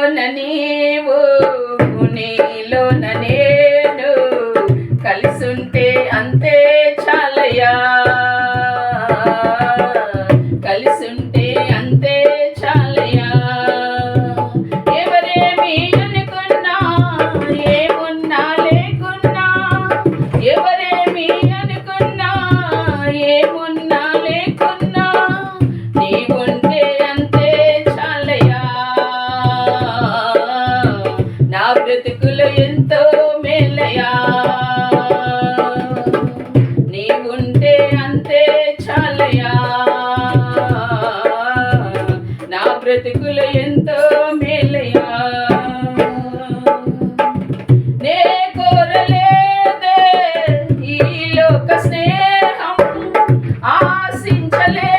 నీలోన నీవు నీలోన నేను కలిసుంటే అంతే చాలయా కలిసుంటే నా బ్రతుకులు ఎంతో మేలయా? నీవుంటే అంతే చాలయా? నా బ్రతుకులు ఎంతో మేలయా? నే కోరలేదే ఈ లోక స్నేహం ఆశించలే